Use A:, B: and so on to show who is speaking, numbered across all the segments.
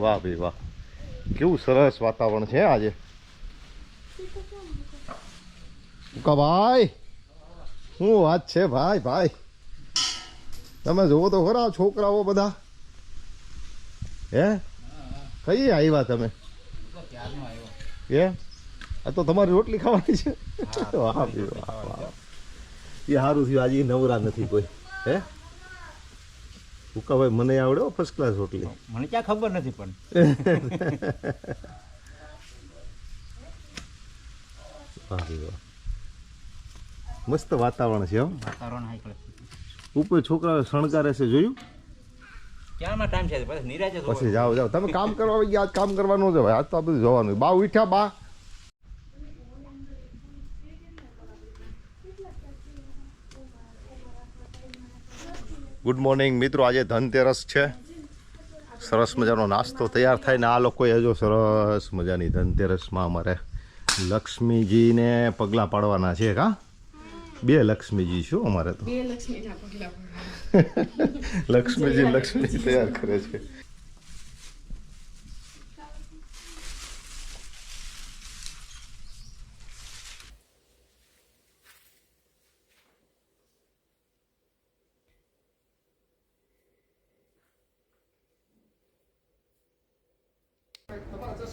A: વાહ ભાઈ વાહ. કેવું સરસ વાતાવરણ છે આજે. કા ભાઈ શું વાત છે ભાઈ ભાઈ. તમે જોવો તો ખરા છોકરાઓ બધા. હે? કઈ આવ્યા તમે? એ આ તો તમારી રોટલી ખાવાની છે. વાહ ભાઈ વાહ વાહ. એ સારું થયું આજે નવરા નથી કોઈ. હે? ઉકાભાઈ મને આવડે ફર્સ્ટ ક્લાસ રોટલી.
B: મને ક્યાં ખબર નથી પણ.
A: મસ્ત વાતાવરણ છે એમ
B: વાતાવરણ
A: ઉપર છોકરા શણગારે છે જોયું?
B: ક્યાંમાં ટાઈમ છે? પછી નિરાજે
A: પછી જાઓ જાઓ. તમે કામ કરવા ગયા આજ કામ કરવાનું છે આજ તો આ બધું જોવાનું. બા ઉઠ્યા બા. ગુડ મોર્નિંગ મિત્રો. આજે ધનતેરસ છે. સરસ મજાનો નાસ્તો તૈયાર થાય ને આ લોકોએ હજુ સરસ મજાની ધનતેરસમાં અમારે લક્ષ્મીજીને પગલાં પાડવાના છે કા બે લક્ષ્મીજી શું અમારે તો.
C: બે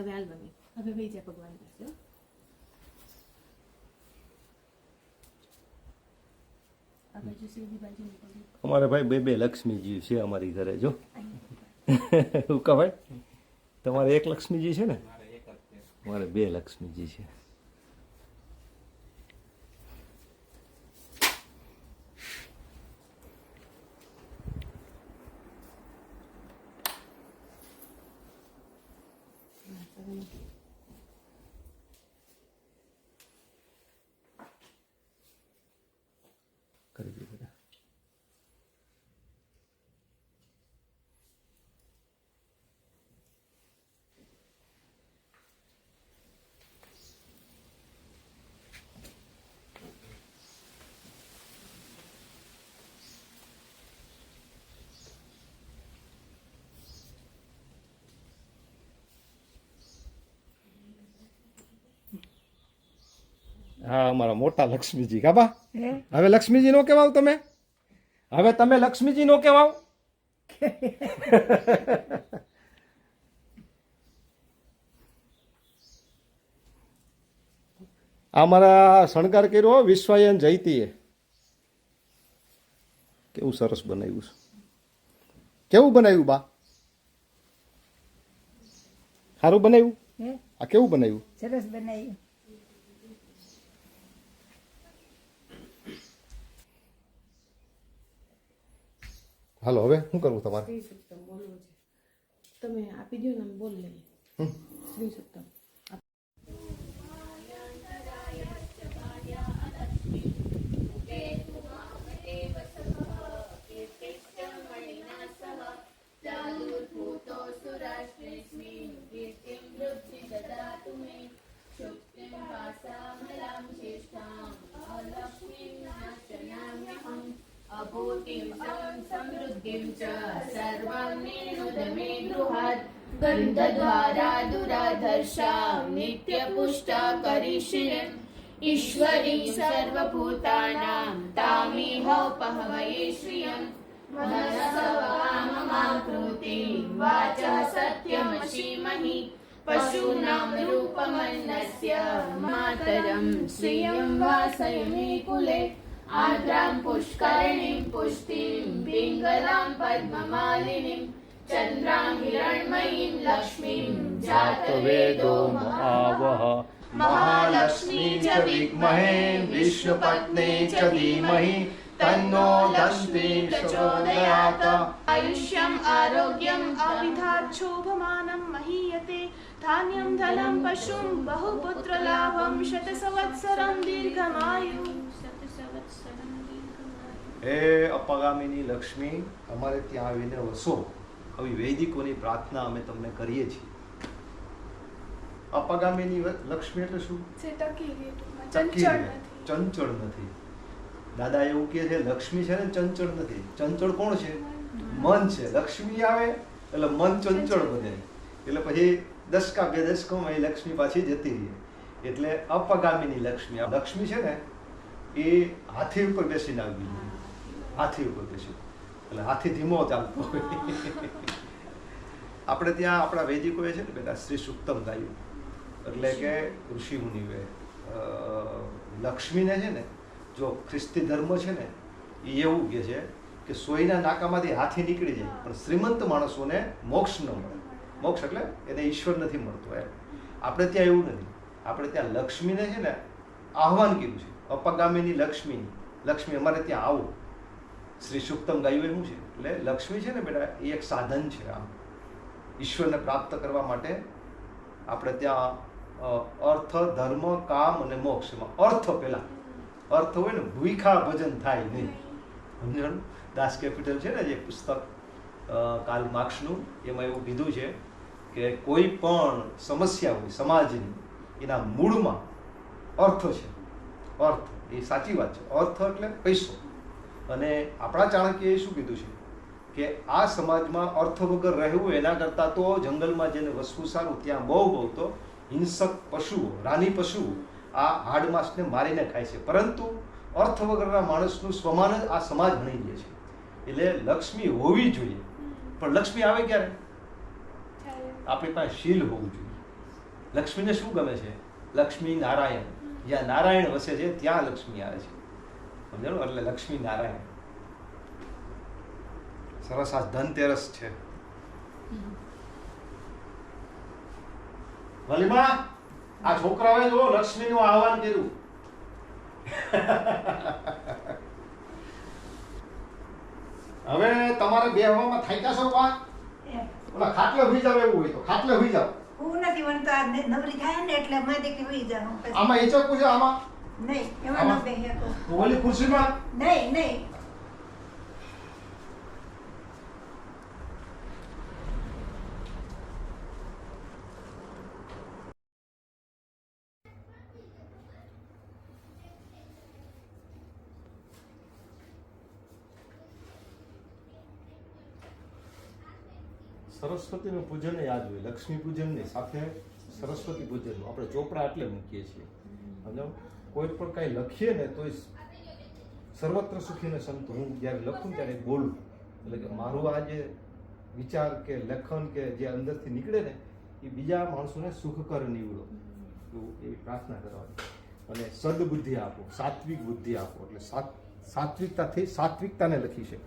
C: હવે હાલ મમ્મી હવે વહી જાય ભગવાન પાસે.
A: અમારે ભાઈ બે બે લક્ષ્મીજી છે અમારી ઘરે જો. શું ભાઈ? તમારે એક લક્ષ્મીજી છે ને? મારે બે લક્ષ્મીજી છે કરી દીધું હા અમારા મોટા લક્ષ્મીજી કાબા હવે લક્ષ્મીજી નો કહેવાવ તમે? હવે તમે લક્ષ્મીજી નો કહેવાવ આ મારા શણગાર કર્યો વિશ્વાયન જયતીએ. કેવું સરસ બનાવ્યું છે. કેવું બનાવ્યું બા? સારું બનાવ્યું? આ કેવું બનાવ્યું?
D: સરસ બનાવ્યું.
A: હાલો હવે શું કરવું તમારે
C: શ્રી સપ્તમ બોલવું છે તમે આપી દો ને અમે બોલ લઈએ
A: હમ.
C: શ્રી સપ્તમ
D: अभूतिं सं समृद्धिं च सर्वं निरुदमे गृहात् गन्धद्वारा दुराधर्षा नित्यपुष्टा करिष्ये ईश्वरी सर्वभूतानां तामिहोपहवये श्रियम् मनसवाममाकृतिं वाचः सत्यमशीमहि पशूनां रूपमन्नस्य मातरं श्रियं वासयमे कुले. आर्द्रां पुष्करिणीं पुष्टिं पिङ्गलां पद्ममालिनीं चन्द्रां हिरण्मयीं लक्ष्मीं जातवेदो महावः। महालक्ष्मी च विद्महे विष्णुपत्ने च धीमहि तन्नो दन्ति प्रचोदयात्
E: आयुष्यम् आरोग्यम् अविधात् शोभमानं महीयते। धान्यं धनं पशुं बहुपुत्रलाभं शतसंवत्सरं दीर्घमायु।
A: હે અપગામીની લક્ષ્મી અમારે ત્યાં આવીને વસો. આવી વૈદિકોની પ્રાર્થના અમે તમને કરીએ છીએ. અપગામીની લક્ષ્મી એટલે શું?
E: ચંચળ નથી.
A: દાદા એવું કહે છે લક્ષ્મી છે ને ચંચળ નથી. ચંચળ કોણ છે? મન છે. લક્ષ્મી આવે એટલે મન ચંચળ બને. એટલે પછી દસકા બે દસકોમાં એ લક્ષ્મી પાછી જતી રહી. એટલે અપગામીની લક્ષ્મી. લક્ષ્મી છે ને એ હાથી ઉપર બેસીને આવી હાથી ઉપર બેસી એટલે હાથી ધીમો ચાલતો હોય આપણે ત્યાં આપણા વૈદિકોએ છે ને બેટા શ્રી સુક્તમ ગાયું એટલે કે ઋષિ મુનિવે લક્ષ્મીને છે ને જો ખ્રિસ્તી ધર્મ છે ને એ એવું કહે છે કે સોયના નાકામાંથી હાથી નીકળી જાય પણ શ્રીમંત માણસોને મોક્ષ ન મળે. મોક્ષ એટલે એને ઈશ્વર નથી મળતો એમ. આપણે ત્યાં એવું નથી. આપણે ત્યાં લક્ષ્મીને છે ને આહવાન કર્યું છે. અપગામીની લક્ષ્મી લક્ષ્મી અમારે ત્યાં આવો. શ્રી સુક્તમ ગાયું એવું છે. એટલે લક્ષ્મી છે ને બેટા, એ એક સાધન છે આમ. ઈશ્વરને પ્રાપ્ત કરવા માટે આપણે ત્યાં અર્થ, ધર્મ, કામ અને મોક્ષ એમાં અર્થ પહેલાં અર્થ હોય ને, ભૂખા ભજન થાય નહીં. સમજણ? દાસ કેપિટલ છે ને, જે પુસ્તક કાલ માર્ક્સનું, એમાં એવું કીધું છે કે કોઈ પણ સમસ્યા હોય, સમાજની, એના મૂળમાં અર્થ છે. અર્થ એ સાચી વાત છે. અર્થ એટલે પૈસો. અને આપણા ચાણક્યએ શું કીધું છે? કે આ સમાજમાં અર્થ વગર રહેવું એના કરતાં તો જંગલમાં જેને વસવું સારું ત્યાં બહુ બહુ તો હિંસક પશુઓ રાની પશુઓ આ હાડ માસને મારીને ખાય છે. પરંતુ અર્થ વગરના માણસનું સ્વમાન જ આ સમાજ ભણી લે છે. એટલે લક્ષ્મી હોવી જોઈએ. પણ લક્ષ્મી આવે ક્યારે? આપણી પાસે શીલ હોવું જોઈએ. લક્ષ્મીને શું ગમે છે? લક્ષ્મી નારાયણ. જ્યાં નારાયણ વસે છે ત્યાં લક્ષ્મી આવે છે. સમજાણું? એટલે લક્ષ્મી નારાયણ સરસ આ ધનતેરસ છે. વલીમા આ છોકરાઓએ જો લક્ષ્મીનું આહવાન કર્યું. હવે તમારે બેહવામાં થાય ક્યાં બા? ઓલા ખાટલે હુઈ જાવ એવું હોય તો ખાટલે હુઈ જાવ
F: હું નથી વણતો આ નવરી થાય ને એટલે મારી દીકરી હોઈ જાઉં
A: આમાં હિચકવું છે આમાં?
F: નહીં એમાં ન બેહી
A: ઓલી ખુરશીમાં?
F: નહીં નહીં.
A: સરસ્વતીનું પૂજન યાદ હોય લક્ષ્મી પૂજનની સાથે સરસ્વતી પૂજનનું. આપણે ચોપડા એટલે મૂકીએ છીએ. અને કોઈ પણ કાંઈ લખીએ ને તોય સર્વત્ર સુખીને સંત. હું જ્યારે લખું ત્યારે બોલું. એટલે કે મારું આ જે વિચાર કે લેખન કે જે અંદરથી નીકળે ને એ બીજા માણસોને સુખકર નીવડો. એવું એવી પ્રાર્થના કરવાની. અને સદબુદ્ધિ આપો સાત્વિક બુદ્ધિ આપો. એટલે સાત સાત્વિકતાથી સાત્વિકતાને લખી છે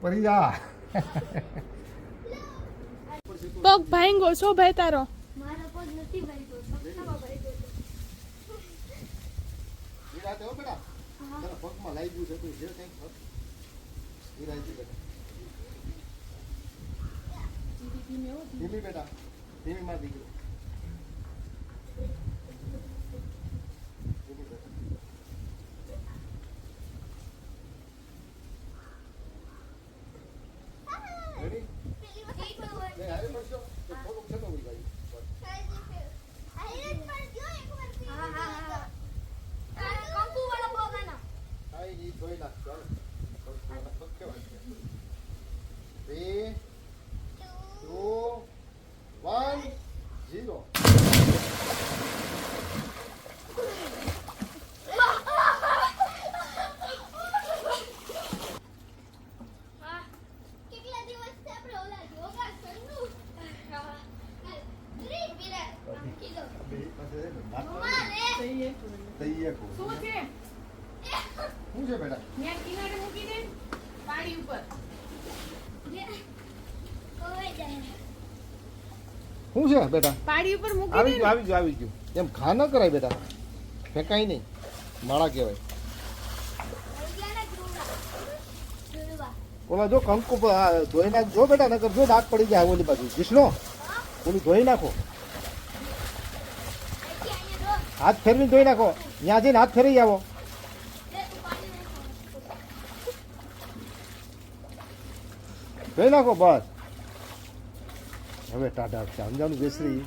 A: પરી જા.
E: પગ ભાંગો શોભાય તારો?
G: મારો પગ નથી ભાગ્યો. પગમાં
A: બેટા. લાગ્યું છે તો જે કંઈક ધીમી બેટા. ધીમી માં દીકરી ધીમી બેટા. Ready? ને હારે મળશો? તો થોડુંક છે તો ઉઈ ભાઈ. કાંઈ નહીં, જોઈ નાખ, ચાલો. થોડુંક થોડુંક કેવાય છે. Three, two, one, zero.
G: કેટલા દિવસથી આપણે ઓલા યોગાસનનું કરી પીરા કીધું
A: બે પાસે છે ને, નાખ.
G: મારે
A: તૈયાર કહું.
D: શું છે
A: શું છે બેટા
D: ત્યાં કિનારે મૂકી દે પાણી ઉપર
G: કોઈ જાય
A: શું છે બેટા?
E: પાડી ઉપર મૂકી
A: આવી ગયું આવી ગયું આવી ગયું. એમ ખા ન કરાય બેટા. ફેંકાય નહીં. માળા કહેવાય. ઓલા જો કંકુ ધોઈ નાખ જો બેટા નકર જો દાગ પડી જાય ઓલી બાજુ. જીસનો ઓલું ધોઈ નાખો. હાથ ફેરવીને ધોઈ નાખો. ત્યાં જઈને હાથ ફેરવી આવો. ધોઈ નાખો બસ. હવે ટાટા છે. સમજાવનું બેસરી